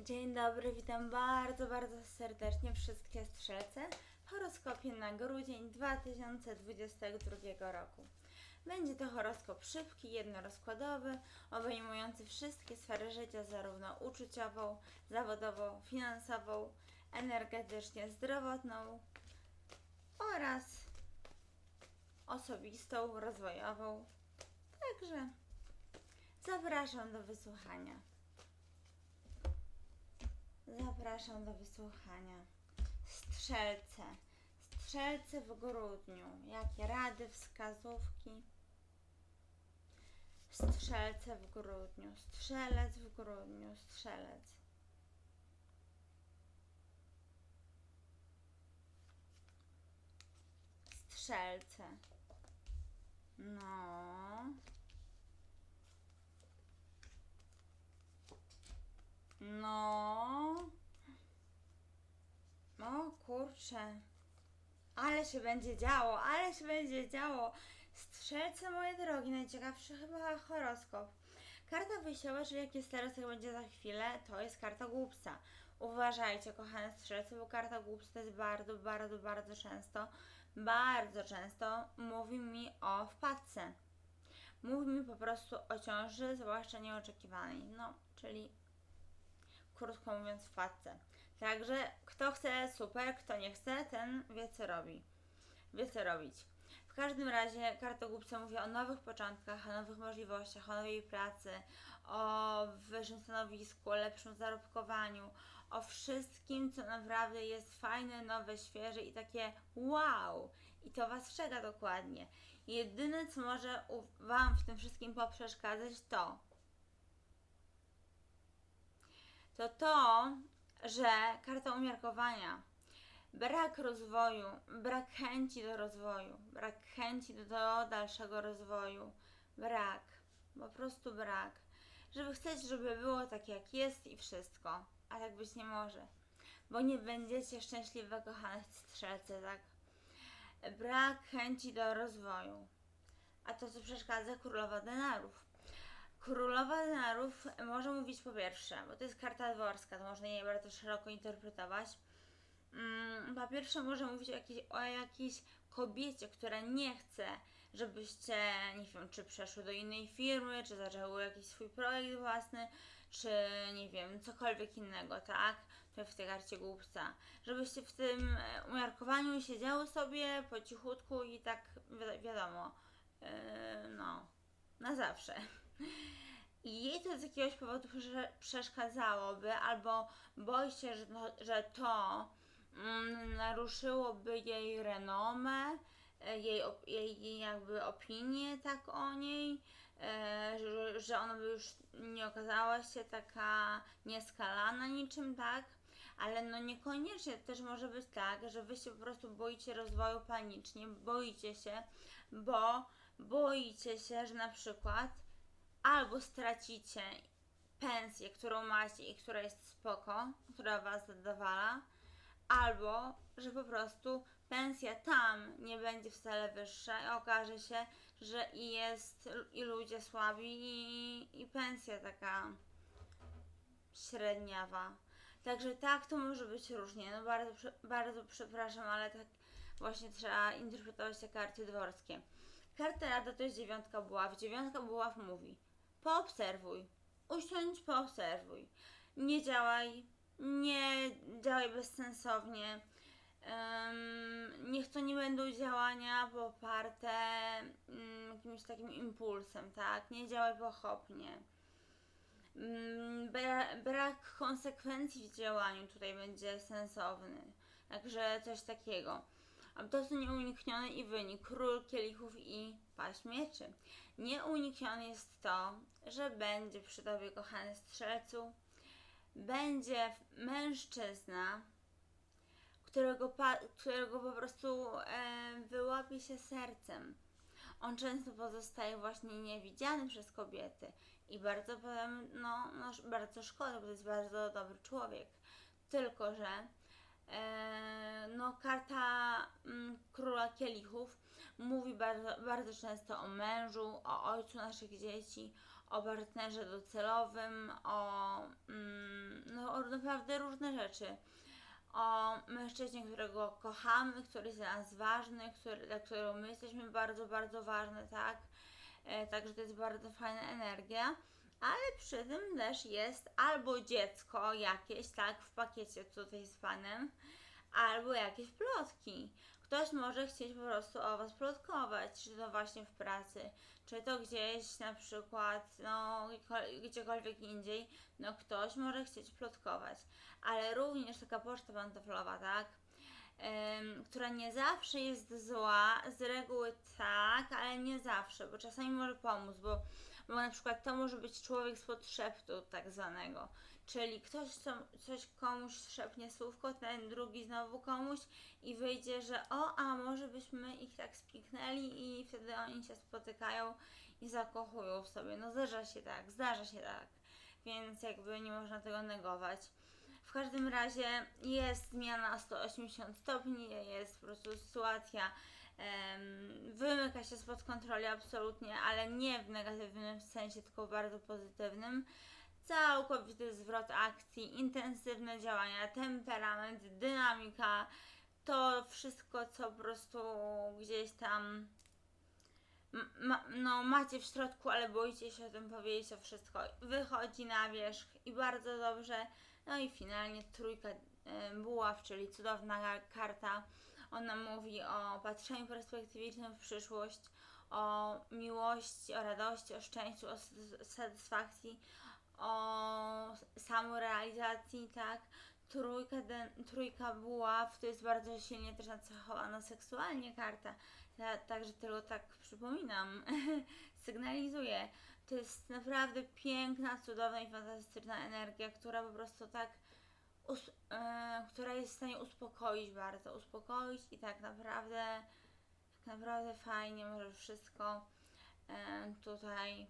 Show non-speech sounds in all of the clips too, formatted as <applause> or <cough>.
Dzień dobry, witam bardzo, bardzo serdecznie wszystkie strzelce w horoskopie na grudzień 2022 roku. Będzie to horoskop szybki, jednorazkładowy, obejmujący wszystkie sfery życia, zarówno uczuciową, zawodową, finansową, energetycznie zdrowotną oraz osobistą, rozwojową. Także zapraszam do wysłuchania. Zapraszam do wysłuchania. Strzelce. Strzelce w grudniu. Jakie rady, wskazówki? Strzelce w grudniu. Strzelec w grudniu. Strzelec. Strzelce. No. No. O kurczę. Ale się będzie działo, ale się będzie działo. Strzelce moje drogi, najciekawszy chyba horoskop. Karta wyjściowa, czyli jak jest teraz, jak będzie za chwilę, to jest karta głupca. Uważajcie, kochane strzelce, bo karta głupca to jest bardzo, bardzo, bardzo często, bardzo często mówi mi o wpadce. Mówi mi po prostu o ciąży, zwłaszcza nieoczekiwanej. No, czyli krótko mówiąc, wpadce. Także kto chce, super, kto nie chce, ten wie co robi. Wie co robić. W każdym razie kartogłupca mówi o nowych początkach, o nowych możliwościach, o nowej pracy, o wyższym stanowisku, o lepszym zarobkowaniu, o wszystkim, co naprawdę jest fajne, nowe, świeże i takie wow! I to Was czeka dokładnie. Jedyne, co może Wam w tym wszystkim poprzeszkadzać, to to to, że karta umiarkowania, brak rozwoju, brak chęci do rozwoju, brak chęci do, do dalszego rozwoju, brak, po prostu brak. Że wy chcecie, żeby było tak jak jest i wszystko, a tak być nie może, bo nie będziecie szczęśliwe, kochane strzelce, tak? Brak chęci do rozwoju. A to, co przeszkadza, królowa denarów. Królowa denarów może mówić po pierwsze, bo to jest karta dworska, to można jej bardzo szeroko interpretować. Mm, Po pierwsze może mówić o jakiejś, o jakiejś kobiecie, która nie chce, żebyście, nie wiem, czy przeszły do innej firmy, czy zaczęły jakiś swój projekt własny, czy nie wiem, cokolwiek innego, tak? W tej karcie głupca. Żebyście w tym e, umiarkowaniu siedziały sobie po cichutku i tak wi- wiadomo, yy, no, na zawsze. <laughs> Jej to z jakiegoś powodu prze- przeszkadzałoby, albo boi się, że to, że to mm, naruszyłoby jej renomę, e, jej, jej jakby opinię tak o niej, e, że, że ona by już nie okazała się taka nieskalana niczym, tak? Ale no niekoniecznie też może być tak, że wy się po prostu boicie rozwoju panicznie, boicie się, bo boicie się, że na przykład albo stracicie pensję, którą macie i która jest spoko, która was zadowala, albo że po prostu pensja tam nie będzie wcale wyższa i okaże się, że i jest i ludzie słabi i, i pensja taka średniawa. Także tak to może być różnie. No bardzo, bardzo przepraszam, ale tak właśnie trzeba interpretować te karty dworskie. Karta rada to jest dziewiątka buław. Dziewiątka buław mówi poobserwuj, usiądź, poobserwuj. Nie działaj, nie działaj bezsensownie. Um, niech to nie będą działania poparte um, jakimś takim impulsem, tak? Nie działaj pochopnie. Bra- brak konsekwencji w działaniu tutaj będzie sensowny. Także coś takiego. A to są nieuniknione i wynik. Król kielichów i paść mieczy. Nieuniknione jest to, że będzie przy tobie, kochany strzelcu, będzie mężczyzna, którego, którego po prostu e, wyłapie się sercem. On często pozostaje właśnie niewidziany przez kobiety i bardzo no, no bardzo szkoda, bo to jest bardzo dobry człowiek. Tylko, że e, no, karta mm, króla kielichów mówi bardzo, bardzo często o mężu, o ojcu naszych dzieci, o partnerze docelowym, o, mm, no, naprawdę różne rzeczy. O mężczyźnie, którego kochamy, który jest dla nas ważny, który, dla którego my jesteśmy bardzo, bardzo ważne, tak? E, także to jest bardzo fajna energia. Ale przy tym też jest albo dziecko jakieś, tak, w pakiecie tutaj z panem, albo jakieś plotki. Ktoś może chcieć po prostu o was plotkować, czy to właśnie w pracy, czy to gdzieś na przykład, no, gdziekolwiek- indziej, no ktoś może chcieć plotkować. Ale również taka poczta pantoflowa, tak? Która nie zawsze jest zła, z reguły tak, ale nie zawsze, bo czasami może pomóc, bo, bo na przykład to może być człowiek spod szeptu tak zwanego, czyli ktoś co, coś komuś szepnie słówko, ten drugi znowu komuś i wyjdzie, że o, a może byśmy ich tak spiknęli i wtedy oni się spotykają i zakochują w sobie. No zdarza się tak, zdarza się tak, więc jakby nie można tego negować. W każdym razie jest zmiana o 180 stopni, jest po prostu sytuacja em, wymyka się spod kontroli absolutnie, ale nie w negatywnym sensie, tylko w bardzo pozytywnym. Całkowity zwrot akcji, intensywne działania, temperament, dynamika, to wszystko, co po prostu gdzieś tam ma, no, macie w środku, ale boicie się o tym powiedzieć, to wszystko wychodzi na wierzch i bardzo dobrze. No i finalnie trójka e, buław, czyli cudowna ka- karta. Ona mówi o patrzeniu perspektywicznym w przyszłość, o miłości, o radości, o szczęściu, o satysfakcji, o samorealizacji, tak? Trójka, den- trójka buław to jest bardzo silnie też nacechowana seksualnie karta. Ja, także tylko tak przypominam, <laughs> sygnalizuję. To jest naprawdę piękna, cudowna i fantastyczna energia, która po prostu tak, e, która jest w stanie uspokoić bardzo, uspokoić i tak naprawdę, tak naprawdę fajnie może wszystko e, tutaj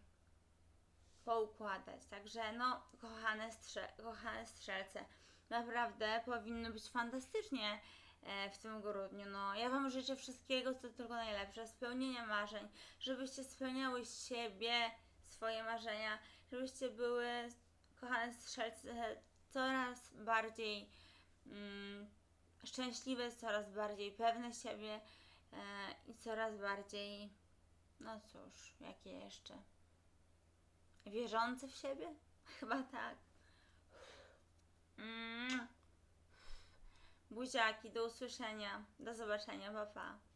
poukładać. Także no, kochane, strze- kochane strzelce, naprawdę powinno być fantastycznie w tym grudniu. No, ja Wam życzę wszystkiego, co tylko najlepsze, spełnienia marzeń, żebyście spełniały siebie, swoje marzenia, żebyście były, kochane strzelce, coraz bardziej mm, szczęśliwe, coraz bardziej pewne siebie e, i coraz bardziej, no cóż, jakie jeszcze? Wierzące w siebie? <laughs> Chyba tak. Mm. Buziaki, do usłyszenia, do zobaczenia, pa pa.